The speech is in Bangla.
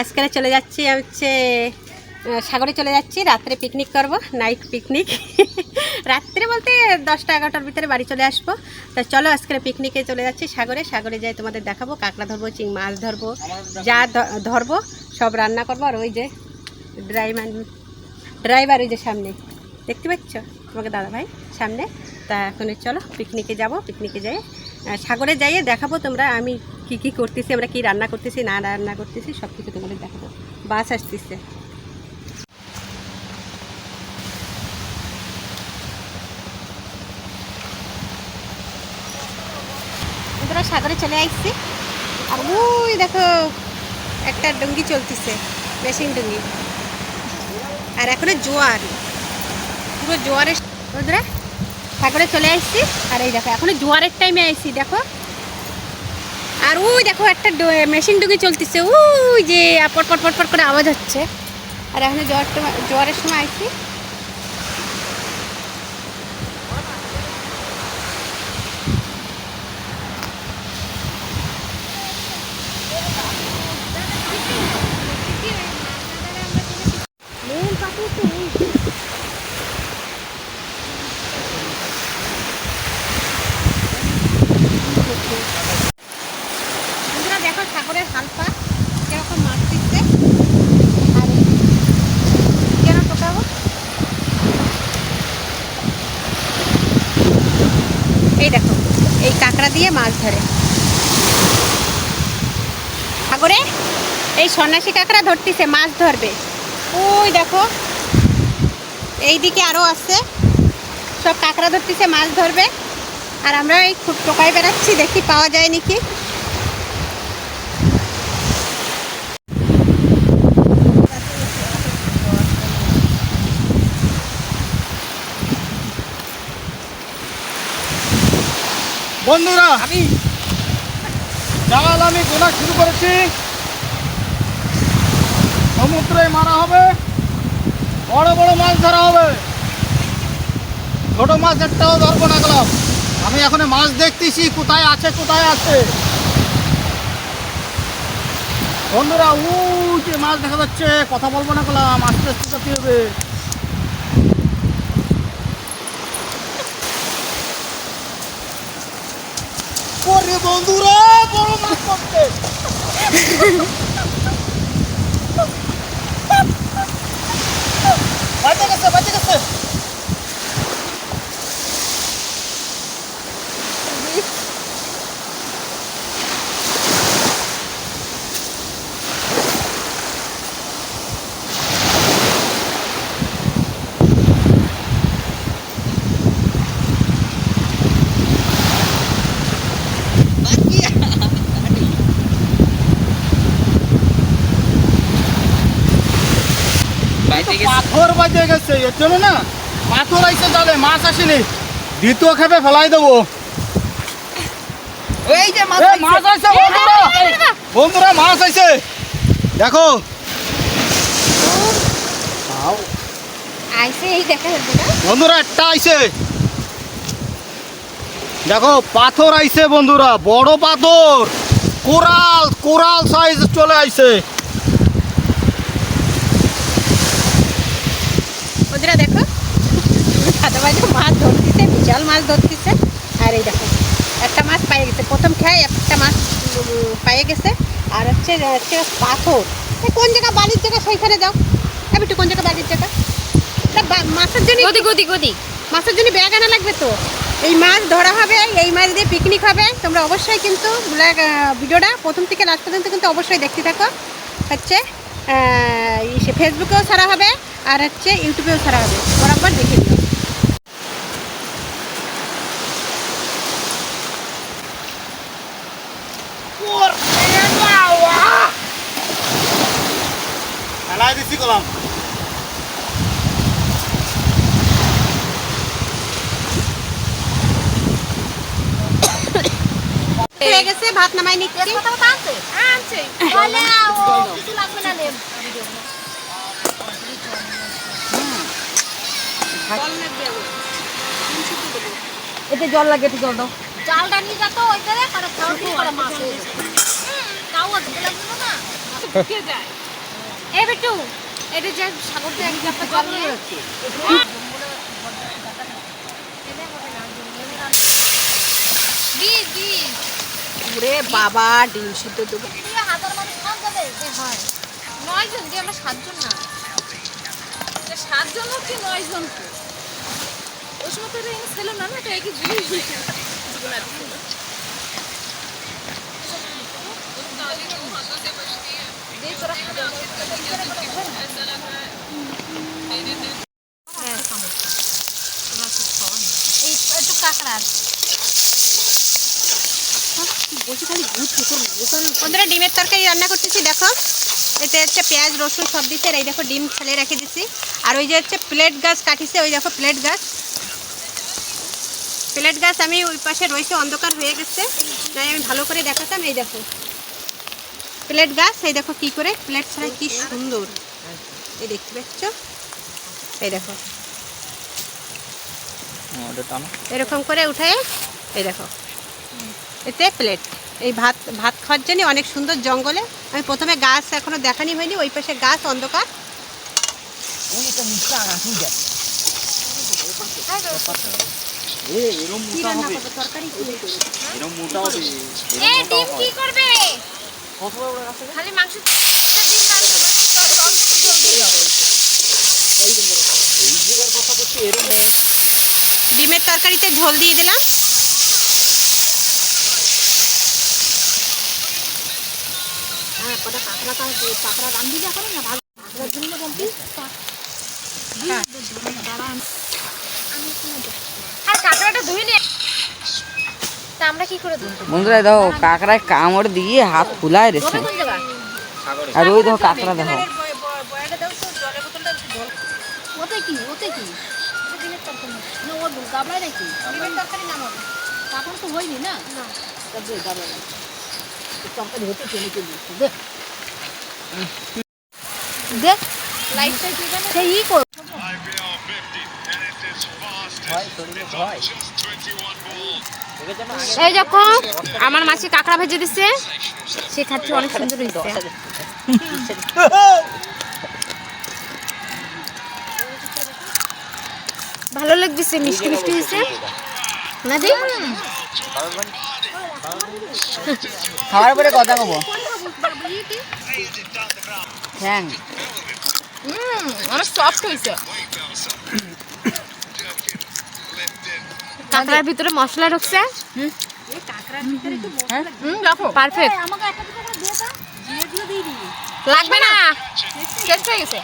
আজকে চলে যাচ্ছি হচ্ছে সাগরে চলে যাচ্ছি, রাত্রে পিকনিক করব নাইট পিকনিক রাত্রে বলতে দশটা এগারোটার ভিতরে বাড়ি চলে আসব। তা চলো আজকে পিকনিকে চলে যাচ্ছি সাগরে। সাগরে যাই তোমাদের দেখাবো, কাঁকড়া ধরবো, চিং মাছ ধরবো, যা ধরবো, সব রান্না করব। আর ওই যে ড্রাইভার ড্রাইভার ওই যে সামনে, দেখতে পাচ্ছ? তোমাকে দাদা ভাই, সামনে। তা এখন চলো পিকনিকে যাব পিকনিকে যাই সাগরে যাইয়ে দেখাবো তোমরা, আমি কি কি করতেছি, আমরা কি রান্না করতেছি, না রান্না করতেছি সব কিছু তোমাদের দেখাবো। বাস আসতেছে। সাগরে চলে আসছি আর ওই দেখো, একটা ডুঙ্গি চলতেছে, মেশিন ডুঙ্গি। আর এখনও জোয়ার। পুরো জোয়ারের সাগরে চলে আসছি আর এই দেখো, এখনও জোয়ারের টাইমে আসছি দেখো। আর ওই দেখো একটা মেশিন ডুগি চলতেছে। ওই যে, পট পট পট পট করে আওয়াজ হচ্ছে। আর এখন জ্বরটা জ্বরের সময় আসছি বন্ধুরা দেখো সাগরের হালকা কীরকম মাছ দিচ্ছে আর কেন টোকাবো এই দেখো এই কাঁকড়া দিয়ে মাছ ধরে। সাগরে এই সন্ন্যাসী কাঁকড়া ধরতেছে, মাছ ধরবে। ওই দেখো এই দিকে আরও আসছে সব কাঁকড়া ধরতেছে, মাছ ধরবে। আর আমরা এই খুব টোকায় বেড়াচ্ছি, দেখি পাওয়া যায় নাকি। বন্ধুরা আমি জাল আমি গোনা শুরু করেছি। সমুদ্রে মারা হবে বড় বড় মাছ ধরা হবে। ছোট মাছ একটাও ধরবো না গেলাম আমি এখন মাছ দেখতেছি কোথায় আছে কোথায় আছে? বন্ধুরা উ যে মাছ দেখা যাচ্ছে কথা বলব না গেলাম আস্তে আস্তে হবে। ওরে বন্ধুরা বড় মাছ পড়ছে বাঁচে গেছে বাঁচে গেছে পাথর বাজে গেছে এর জন্য না পাথর আইসে জালে মাছ আসেনি। দ্বিতীয় খেপে ফেলাই দেবো। এই যে মাছ আইছে বন্ধুরা। বন্ধুরা মাছ আইছে দেখো। আইসে বন্ধুরা। একটা আইছে দেখো পাথর আইছে বন্ধুরা। বড় পাথর। কোরাল কোরাল সাইজ চলে আইছে ওদেরা দেখো। দাদা ভাই মাছ ধরতেছে বিশাল মাছ ধরতেছে। আর এই দেখো একটা মাছ পাইয়ে গেছে। প্রথম খেয়ে একটা মাছ পাইয়ে গেছে। আর হচ্ছে হচ্ছে পাথর। কোন জায়গা? বালির জায়গা সেইখানে যাও। একটু কোন জায়গা বালির জায়গা? মাছের জন্য গদি গদি গদি মাছের জন্য ব্যাগ আনা লাগবে তো? এই মাছ ধরা হবে এই মাছ দিয়ে পিকনিক হবে। তোমরা অবশ্যই কিন্তু ভিডিওটা প্রথম থেকে লাস্ট পর্যন্ত কিন্তু অবশ্যই দেখতে থাকো। হচ্ছে ফেসবুকেও ছাড়া হবে। আর হচ্ছে ইউটিউবেও ছাড়া হবে। বরাবর দেখে হয়ে গেছে ভাত নামাই নিচ্ছি। আনছে। কিছু লাগবে না এতে জল লাগে একটু জল দাও। জালটা নিয়ে যা তো ওইটারে আর খাওয়া দিয়ে করে মাছ হয়ে তাও ঢুকে লাগবে না। ঢুকে যায়? এ বিট্টু এটা যে সাগর থেকে এক কাপটা জল নিয়ে বীজ ওরে বাবা ডিম সিদ্ধ দেবো হাজার মানুষ খাওয়া যাবে? হয়। নয় জন যে আমরা সাতজন না। সাতজন হচ্ছে নয় জন সময় তো এটা ছিল না না এটা জিনিস এই একটু কাঁকড়া বন্ধুরা, ডিমের তরকারি রান্না করতেছি, দেখো। এতে হচ্ছে পেঁয়াজ, রসুন সব দিচ্ছে আর এই দেখো ডিম ছালে রেখে দিছি। আর ওই যে হচ্ছে প্লেট গাছ কাটিছে, ওই দেখো প্লেট গাছ। প্লেট গাছ আমি ওই পাশে রয়েছে অন্ধকার হয়ে গেছে। তাই আমি ভালো করে দেখাতাম এই দেখো। প্লেট গাছ এই দেখো কি করে প্লেট ছাড়া কি সুন্দর। এই দেখতে পাচ্ছ? এই দেখো। এরকম করে উঠে এই দেখো। এতে প্লেট। এই ভাত ভাত খাওয়ার জন্য অনেক সুন্দর জঙ্গলে। আমি প্রথমে গাছ এখনও দেখানি হয়নি ওই পাশে গাছ অন্ধকার। কি খালি মাংস ডিমের তরকারিতে ঝোল দিয়ে দিলাম। আর কাঁকড়াটা ধুই নে। তা আমরা কি করে ধুবো? বন্ধুরা দেখো কাঁকড়ায় কামড় দিয়ে হাত ফুলায় রেছে আর ওই দেখো কাঁকড়া দেখো। ওতে কি ওতে কি? না। ও গাবড়ায় নাকি? তরকারি নাম তখন তো হয়নি না? না। দেখ লাইটটা কি সেই ই কর এই দেখো আমার মাছি কাঁকড়া ভেজে দিচ্ছে সে খাচ্ছে অনেক সুন্দর হয়েছে। ভালো লাগতেছে মিষ্টি মিষ্টি হয়েছে। না দি? খাওয়ার পরে কথা কব হ্যাঁ। অনেক সফট হয়েছে। কাঁকড়ার ভিতরে মশলা ঢুকছে। পারফেক্ট। লাগবে না। শেষ হয়ে গেছে।